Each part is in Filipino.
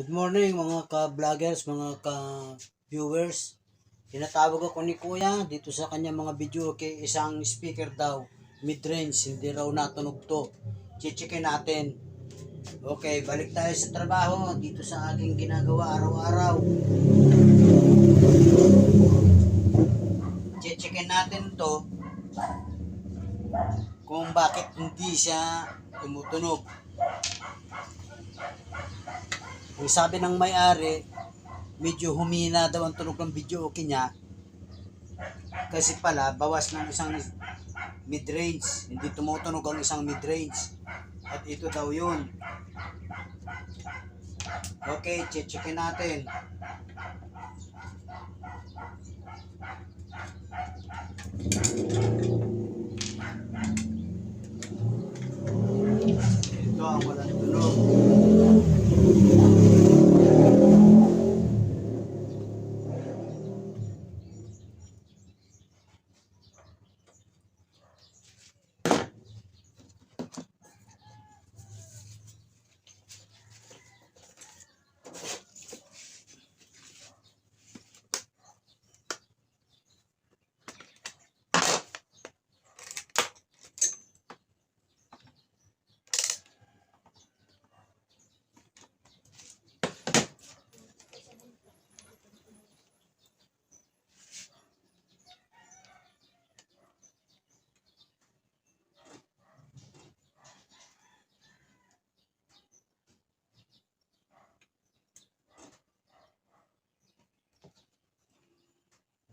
Good morning mga ka-vloggers, mga ka-viewers. Tinatawag ako ni Kuya dito sa kanya mga video kay isang speaker daw. Mid-range, hindi raw natunog to. Chichikin natin. Okay, balik tayo sa trabaho dito sa aking ginagawa araw-araw. Chichikin natin to kung bakit hindi siya tumutunog. Ang sabi ng may-ari, medyo humina daw ang tunog ng video okay niya. Kasi pala, bawas ng isang mid-range. Hindi tumutunog ang isang mid-range. At ito daw yun. Okay, checkin natin. Ito ang walang tunog.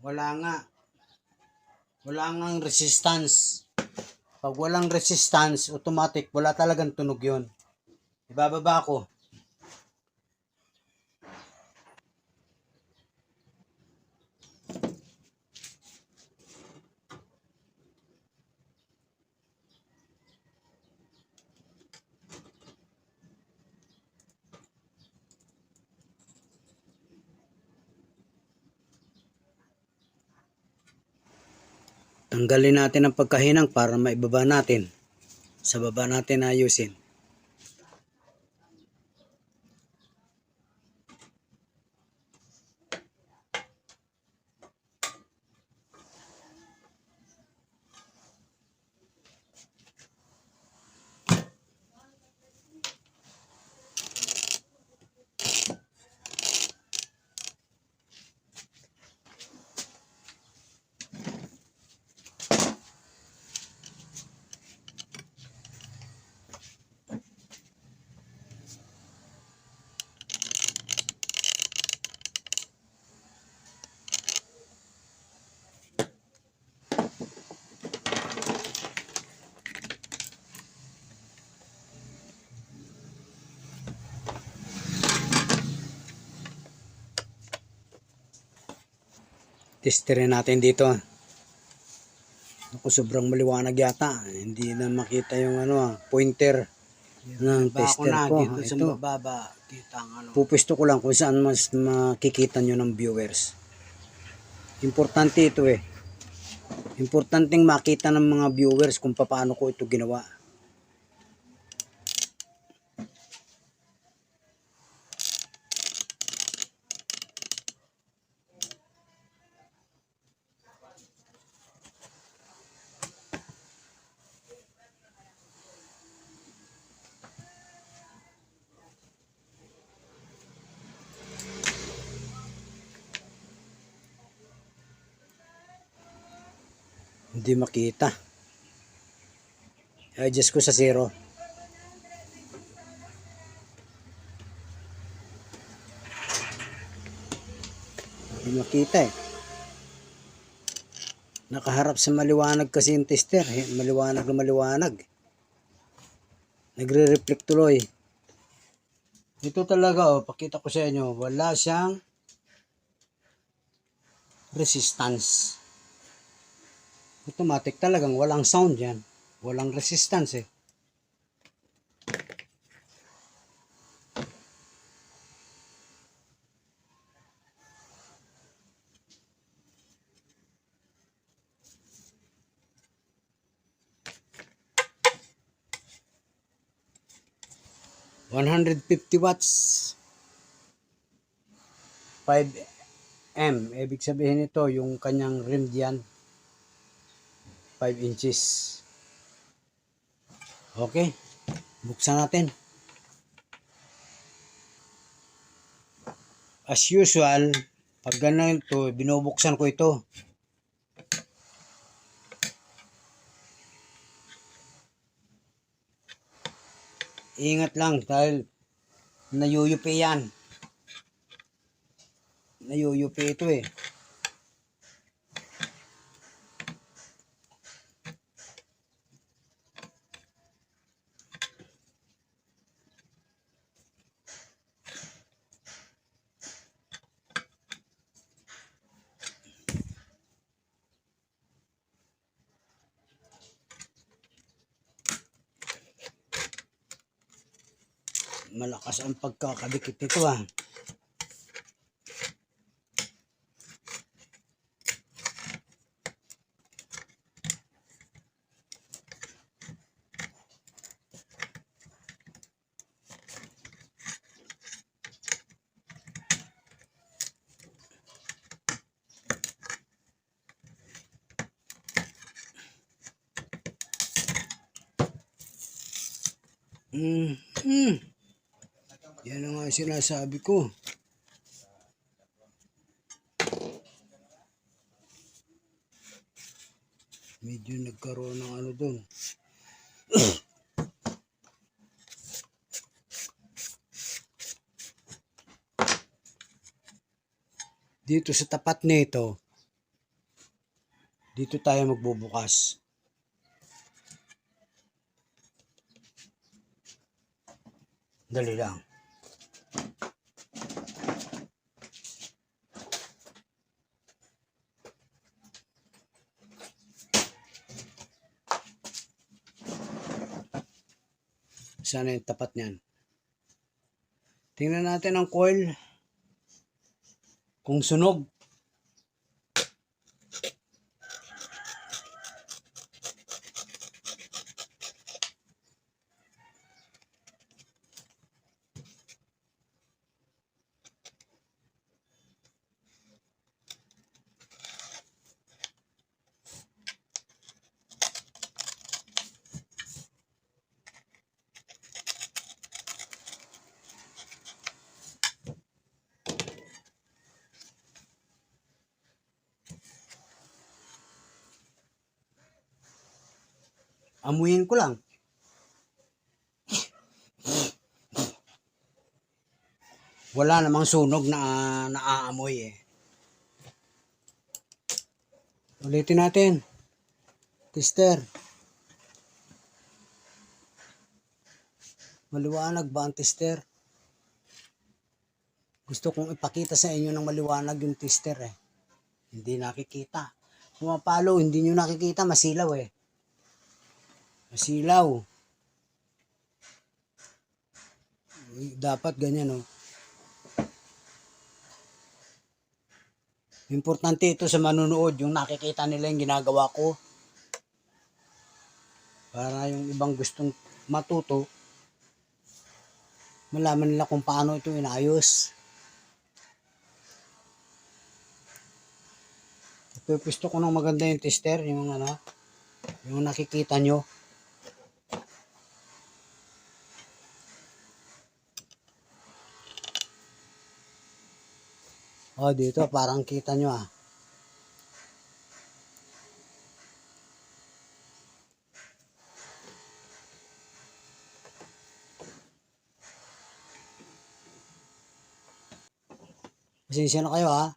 Wala nga. Wala nga resistance. Pag walang resistance, automatic, wala talagang tunog yon. Ibababa ko. Tanggalin natin ang pagkahinang para maibaba natin. Sa baba natin ayusin. Testerin natin dito. Ako sobrang maliwanag yata. Hindi na makita yung ano ah, pointer ng tester na, ko. dito sa Ito. mababa, kita ang ano. Pupisto ko lang kung saan mas makikita nyo ng viewers. Importante ito eh. Importanteng makita ng mga viewers kung paano ko ito ginawa. Hindi makita. I-adjust ko sa zero. Hindi makita eh. Nakaharap sa maliwanag kasi yung tester. eh. Maliwanag na maliwanag. Nagre-reflect tuloy. Ito talaga oh, pakita ko sa inyo, wala siyang resistance automatic talagang walang sound yan. Walang resistance eh. One hundred fifty watts. 5M. Ibig sabihin nito, yung kanyang rim diyan, 5 inches. Okay, buksan natin. As usual, pag ganun ito, binubuksan ko ito. Ingat lang dahil nayuyupi yan. Nayuyupi ito eh. Malakas ang pagkakadikit nito ah. Mm, mm. Ang sinasabi ko. Medyo nagkaroon ng ano doon. dito sa tapat nito, dito tayo magbubukas. Dali lang. Sana yung tapat niyan. Tingnan natin ang coil. Kung sunog. Amuyin ko lang. Wala namang sunog na naaamoy eh. Ulitin natin. Tester. Maliwanag ba ang tester? Gusto kong ipakita sa inyo ng maliwanag yung tester eh. Hindi nakikita. Pumapalo, hindi nyo nakikita, masilaw eh. Masilaw. Dapat ganyan, oh. Importante ito sa manunood, yung nakikita nila yung ginagawa ko. Para yung ibang gustong matuto, malaman nila kung paano ito inayos. Gusto ko ng maganda yung tester, yung ano, yung nakikita nyo. Oh, dito parang kita nyo ah. Pasensya na kayo ah.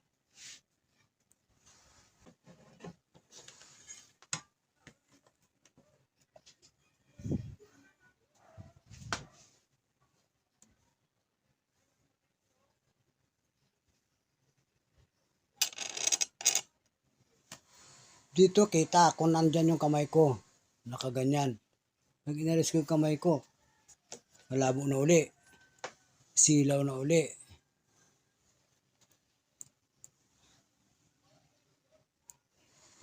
Dito kita kung nandyan yung kamay ko. Nakaganyan. Pag inalis ko yung kamay ko, malabo na uli. Silaw na uli.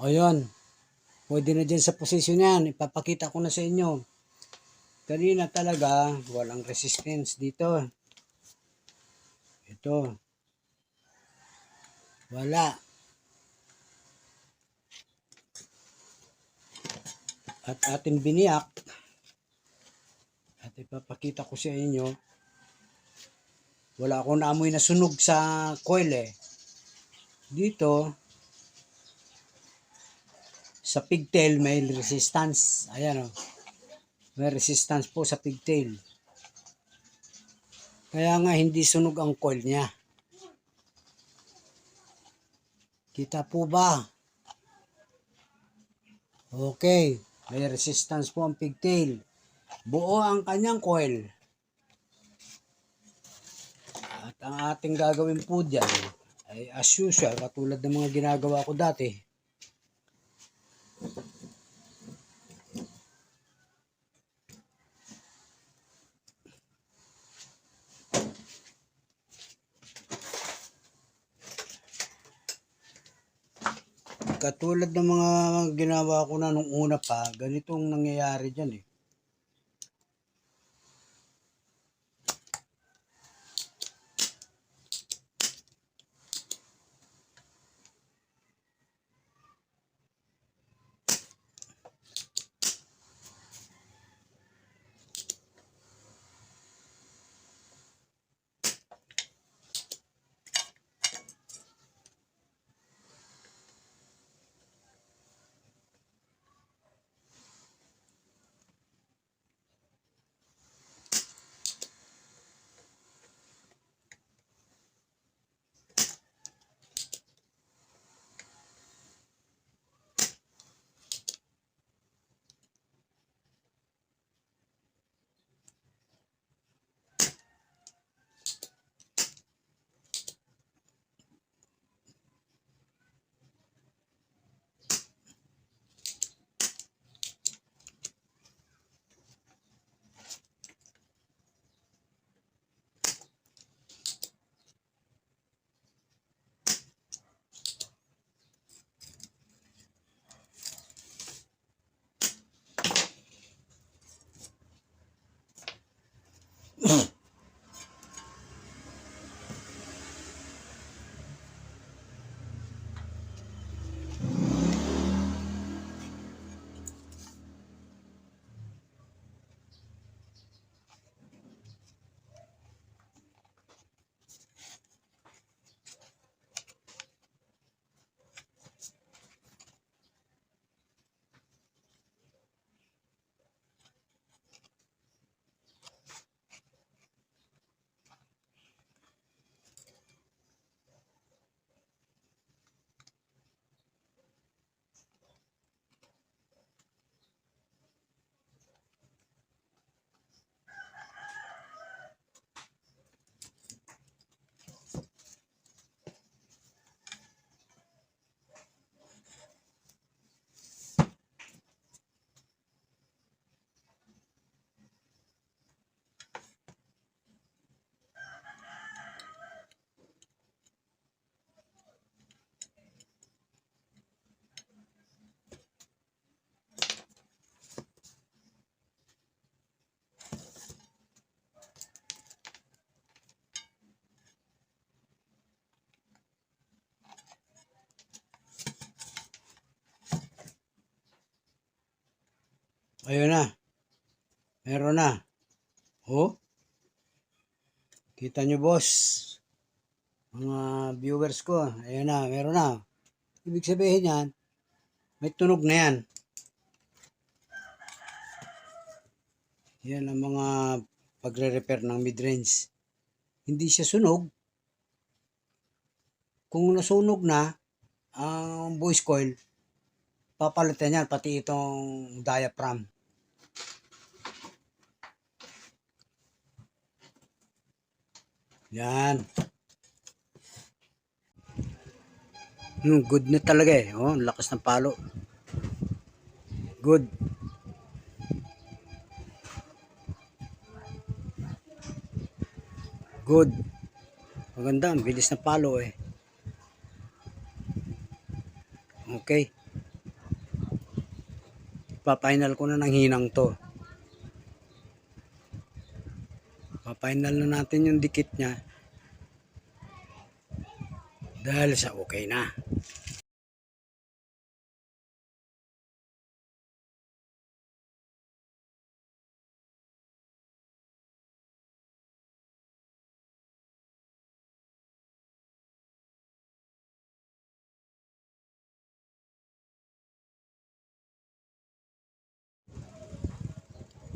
O yun. Pwede na dyan sa posisyon yan. Ipapakita ko na sa inyo. Kanina talaga, walang resistance dito. Ito. Wala. At ating biniyak. At ipapakita ko sa inyo. Wala akong naamoy na sunog sa coil eh. Dito, sa pigtail may resistance. Ayan o. May resistance po sa pigtail. Kaya nga hindi sunog ang coil niya. Kita po ba? Okay. May resistance po ang pigtail. Buo ang kanyang coil. At ang ating gagawin po dyan ay as usual, katulad ng mga ginagawa ko dati. Katulad ng mga ginawa ko na nung una pa, ganitong nangyayari dyan eh. Ayun na. Meron na. Oh. Kita nyo boss. Mga viewers ko. Ayun na. Meron na. Ibig sabihin yan, may tunog na yan. Yan ang mga pagre-repair ng mid-range. Hindi siya sunog. Kung nasunog na, ang voice coil, papalitan yan, pati itong diaphragm. Yan. Hmm, good na talaga eh. Oh, lakas ng palo. Good. Good. Maganda, ang bilis na palo eh. Okay. Papainal ko na ng hinang to. Papainal na natin yung dikit niya. Dahil sa okay na.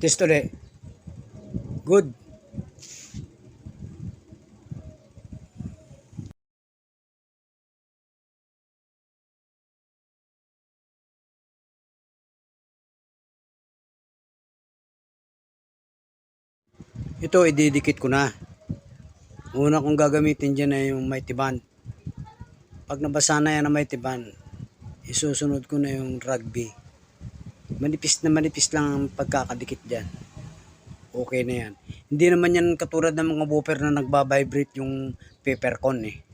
Test ulit. Good. Ito, ididikit ko na. Una kong gagamitin dyan ay yung mighty band. Pag nabasa na yan ang mighty band, isusunod ko na yung rugby. Manipis na manipis lang ang pagkakadikit dyan. Okay na yan. Hindi naman yan katulad ng mga woofer na nagbabibrate yung peppercorn eh.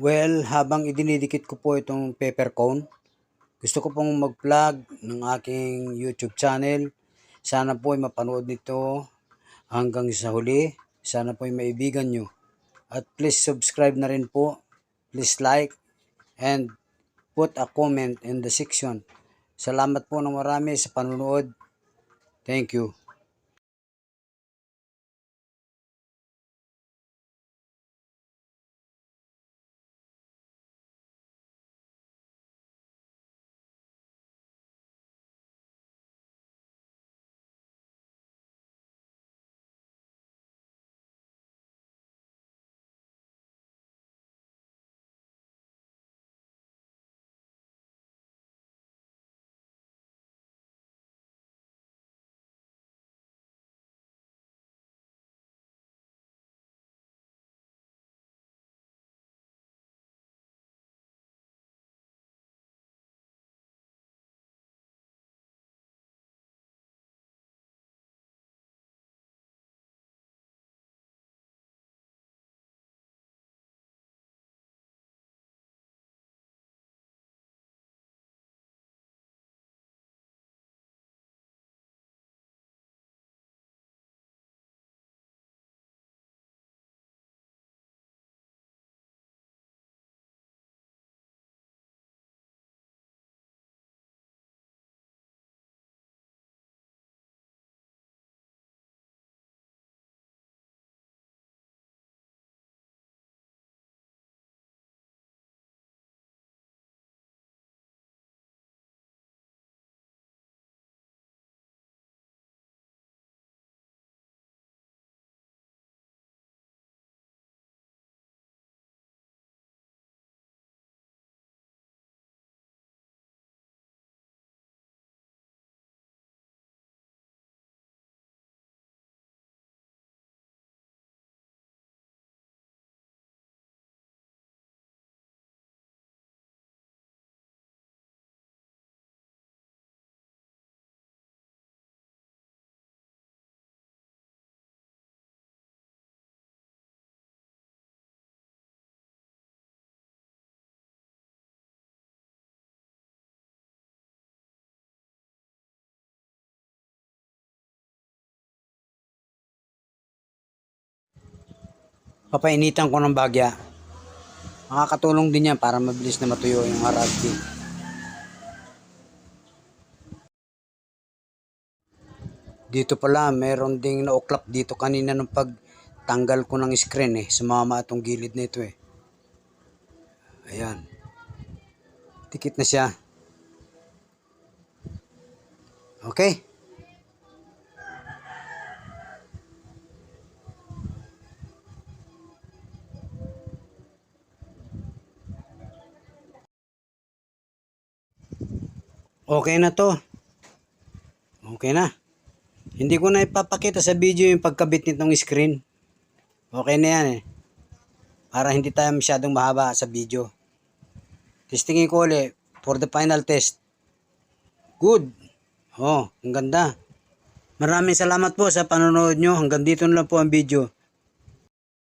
Well, habang idinidikit ko po itong pepper cone, gusto ko pong mag-vlog ng aking YouTube channel. Sana po ay mapanood nito hanggang sa huli. Sana po ay maibigan nyo. At please subscribe na rin po. Please like and put a comment in the section. Salamat po ng marami sa panonood. Thank you. Papainitan ko ng bagya. Makakatulong din yan para mabilis na matuyo yung haragbi. Dito pala, meron ding nauklap dito kanina nung pagtanggal ko ng screen eh. Sumama itong gilid na ito eh. Ayan. Tikit na siya. Okay. Okay na to. Okay na. Hindi ko na ipapakita sa video yung pagkabit nitong screen. Okay na yan eh. Para hindi tayo masyadong mahaba sa video. Testingin ko ulit for the final test. Good. Oh, ang ganda. Maraming salamat po sa panonood nyo. Hanggang dito na lang po ang video.